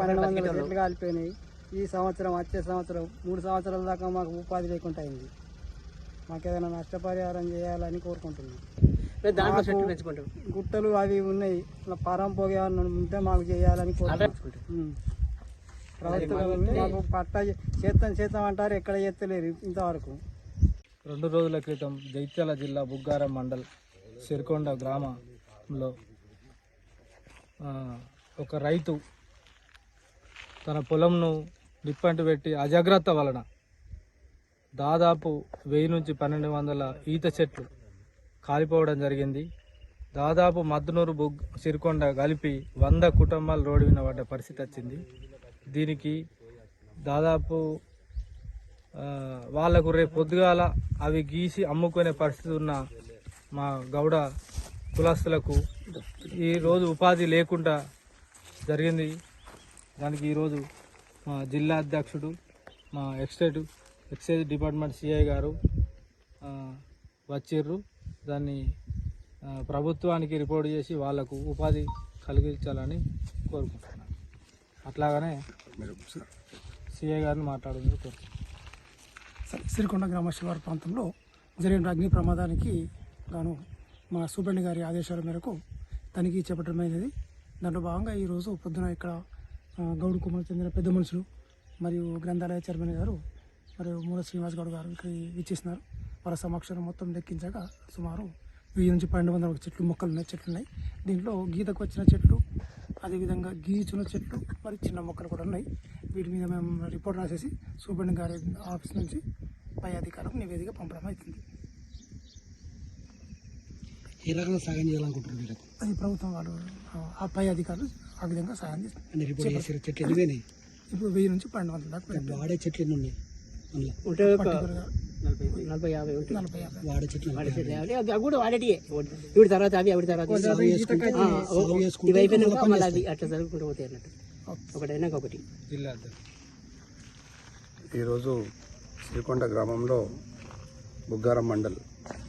వందల చెట్లు కాలిపోయినాయి. ఈ సంవత్సరం వచ్చే సంవత్సరం మూడు సంవత్సరాల దాకా మాకు ఉపాధి లేకుండా అయింది. మాకు ఏదైనా నష్టపరిహారం చేయాలని కోరుకుంటున్నాం. గుట్టలు అవి ఉన్నాయి. ఇలా పారం పోగే ఉంటే మాకు చేయాలని కోరుకుంటున్నాం. ప్రభుత్వం మాకు పట్ట చేస్తాం చేస్తాం అంటారు. ఎక్కడ చేస్తలేరు ఇంతవరకు. రెండు రోజుల క్రితం జైత్యాల జిల్లా బుగ్గారం మండల్ సిరికొండ గ్రామంలో ఒక రైతు తన పొలంను డిప్పంటి పెట్టి అజాగ్రత్త వలన దాదాపు వెయ్యి నుంచి పన్నెండు వందల ఈత చెట్లు కాలిపోవడం జరిగింది. దాదాపు మద్దునూరు బుగ్ సిరికొండ కలిపి వంద కుటుంబాలు రోడ్డు మీద పడ్డ పరిస్థితి వచ్చింది. దీనికి దాదాపు వాళ్ళకు రేపు పొద్దుగాల అవి గీసి అమ్ముకునే పరిస్థితి ఉన్న మా గౌడ కులస్తులకు ఈరోజు ఉపాధి లేకుండా జరిగింది. దానికి ఈరోజు మా జిల్లా అధ్యక్షుడు మా ఎక్స్టేట్ ఎక్సైజ్ డిపార్ట్మెంట్ సిఐ గారు వచ్చిర్రు. దాన్ని ప్రభుత్వానికి రిపోర్ట్ చేసి వాళ్ళకు ఉపాధి కలిగించాలని కోరుకుంటున్నాను. అట్లాగనే సిఐ గారిని మాట్లాడింది కోరుకుంటున్నాను. సిరికొండ గ్రామ శివారు ప్రాంతంలో జరిగిన అగ్ని ప్రమాదానికి గాను మా సూపరింట్ గారి ఆదేశాల మేరకు తనిఖీ చేపట్టమైనది దాంట్లో భాగంగా ఈరోజు పొద్దున ఇక్కడ గౌడ్ కుమార్ చెందిన పెద్ద మనుషులు మరియు గ్రంథాలయ చైర్మన్ గారు మరియు మూల శ్రీనివాస్ గౌడ్ గారు ఇక్కడ ఇచ్చేసినారు వాళ్ళ సమక్షంలో మొత్తం లెక్కించాక సుమారు వెయ్యి నుంచి పన్నెండు వందల చెట్లు మొక్కలు ఉన్నాయి చెట్లు ఉన్నాయి. దీంట్లో గీతకు వచ్చిన చెట్లు అదేవిధంగా గీచున్న చెట్లు మరి చిన్న మొక్కలు కూడా ఉన్నాయి. వీటి మీద మేము రిపోర్ట్ రాసేసి సూపరింట్ గారి ఆఫీస్ నుంచి పై అధికారులకు నివేదిక పంపడం అవుతుంది. ఏ రకంగా సాయం చేయాలనుకుంటున్నారు వీళ్ళకు అది ప్రభుత్వం వాళ్ళు ఆ- పై అధికారులు ఆ విధంగా సహాయం చేస్తారు అంటే రిపోర్ట్ చెట్లు ఎన్ని పోయినాయి? ఇప్పుడు వెయ్యి నుంచి పన్నెండు వందల దాకా పెరిగాయి. వాడే చెట్లు ఎన్ని ఉన్నాయి? అందులో. ఒక నలభై యాభై ఉంటాయి నలభై యాభై. వాడే చెట్లు వాడే చెట్లు అవి అవి అవి కూడా వాడేటియే. ఇవి తర్వాత అవి అవి తర్వాత ఇవి. సాగు చేసుకుంటే ఆ, ఓ- సాగు ఇవి చేసుకుంటే అయిపోయినాక పని మళ్ళీ అది అట్లా పోతాయి అన్నట్టు. ఒకటి ఈరోజు శ్రీకొండ గ్రామంలో బుగ్గారం మండల్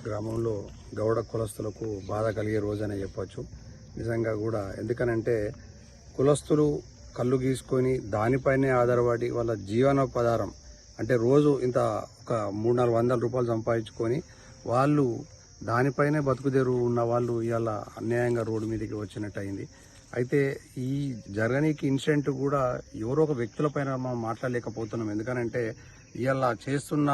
గ్రామంలో గౌడ కులస్తులకు బాధ కలిగే రోజనే చెప్పచ్చు. నిజంగా కూడా ఎందుకనంటే కులస్తులు కళ్ళు గీసుకొని దానిపైనే ఆధారపడి వాళ్ళ జీవనోపాధారం అంటే రోజు ఇంత ఒక మూడు నాలుగు వందల రూపాయలు సంపాదించుకొని వాళ్ళు దానిపైనే బతుకుదేరు ఉన్న వాళ్ళు ఇవాళ అన్యాయంగా రోడ్డు మీదకి వచ్చినట్టు అయింది అయితే ఈ జరగనీకి ఇన్సిడెంట్ కూడా ఎవరో ఒక వ్యక్తులపైన మనం మాట్లాడలేకపోతున్నాం. ఎందుకనంటే ఇవాళ చేస్తున్న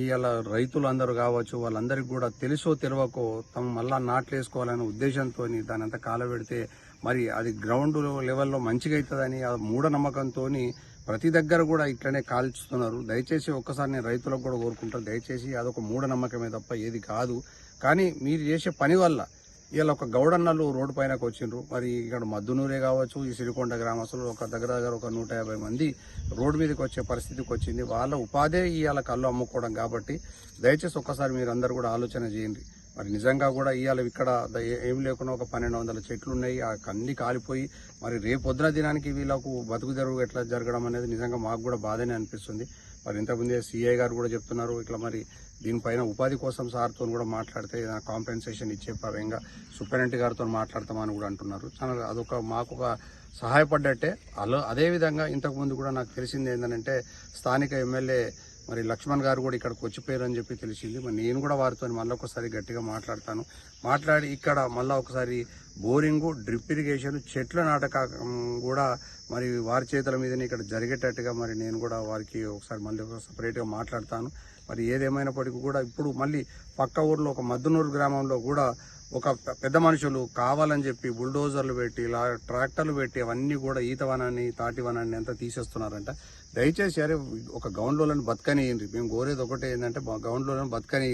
ఇవాళ రైతులు అందరూ కావచ్చు వాళ్ళందరికీ కూడా తెలుసో తెలియకో తమ మళ్ళా నాట్లు వేసుకోవాలనే ఉద్దేశంతో దాని అంతా కాలబెడితే మరి అది గ్రౌండ్ లెవెల్లో మంచిగా అవుతుందని ఆ మూఢనమ్మకంతో ప్రతి దగ్గర కూడా ఇట్లనే కాల్చుతున్నారు. దయచేసి ఒక్కసారి నేను రైతులకు కూడా కోరుకుంటాను దయచేసి అదొక మూఢనమ్మకమే తప్ప ఏది కాదు. కానీ మీరు చేసే పని వల్ల ఇలా ఒక గౌడన్నలు రోడ్డు పైనకు వచ్చిండ్రు. మరి ఇక్కడ మద్దునూరే కావచ్చు ఈ సిరికొండ గ్రామస్తులు ఒక దగ్గర దగ్గర ఒక నూట యాభై మంది రోడ్డు మీదకి వచ్చే పరిస్థితికి వచ్చింది. వాళ్ళ ఉపాధే ఇవాళ కళ్ళు అమ్ముకోవడం కాబట్టి దయచేసి ఒక్కసారి మీరు అందరు కూడా ఆలోచన చేయండి. మరి నిజంగా కూడా ఇవాళ ఇక్కడ ఏం లేకుండా ఒక పన్నెండు వందల చెట్లు ఉన్నాయి ఆ అన్ని కాలిపోయి మరి రేపు పొద్దున దినానికి వీళ్ళకు బతుకు తెరువు ఎట్లా జరగడం అనేది నిజంగా మాకు కూడా బాధనే అనిపిస్తుంది. మరి ఇంతకుముందే సీఐ గారు కూడా చెప్తున్నారు ఇట్లా మరి దీనిపైన ఉపాధి కోసం సార్తో కూడా మాట్లాడితే ఏదైనా కాంపెన్సేషన్ ఇచ్చే పరంగా సూపరింటెండెంట్ గారితో మాట్లాడతామని కూడా అంటున్నారు. చాలా అదొక మాకు ఒక సహాయపడ్డట్టే. అలా అదేవిధంగా ఇంతకుముందు కూడా నాకు తెలిసింది ఏంటంటే స్థానిక ఎమ్మెల్యే మరి లక్ష్మణ్ గారు కూడా ఇక్కడికి వచ్చిపోయారు అని చెప్పి తెలిసింది. మరి నేను కూడా వారితో మళ్ళీ ఒకసారి గట్టిగా మాట్లాడతాను. మాట్లాడి ఇక్కడ మళ్ళీ ఒకసారి బోరింగు డ్రిప్ ఇరిగేషన్ చెట్ల నాటక కూడా మరి వారి చేతుల మీదనే ఇక్కడ జరిగేటట్టుగా మరి నేను కూడా వారికి ఒకసారి మళ్ళీ సపరేట్గా మాట్లాడతాను. మరి ఏదేమైనప్పటికీ కూడా ఇప్పుడు మళ్ళీ పక్క ఊర్లో ఒక మద్దునూరు గ్రామంలో కూడా ఒక పెద్ద మనుషులు కావాలని చెప్పి బుల్డోజర్లు పెట్టి ఇలా ట్రాక్టర్లు పెట్టి అవన్నీ కూడా ఈత వనాన్ని తాటి వనాన్ని అంతా తీసేస్తున్నారంట. దయచేసి అరే ఒక గౌండ్లోని బతకనియండి మేము కోరేది ఒకటే ఏంటంటే గౌండ్లోని బతకని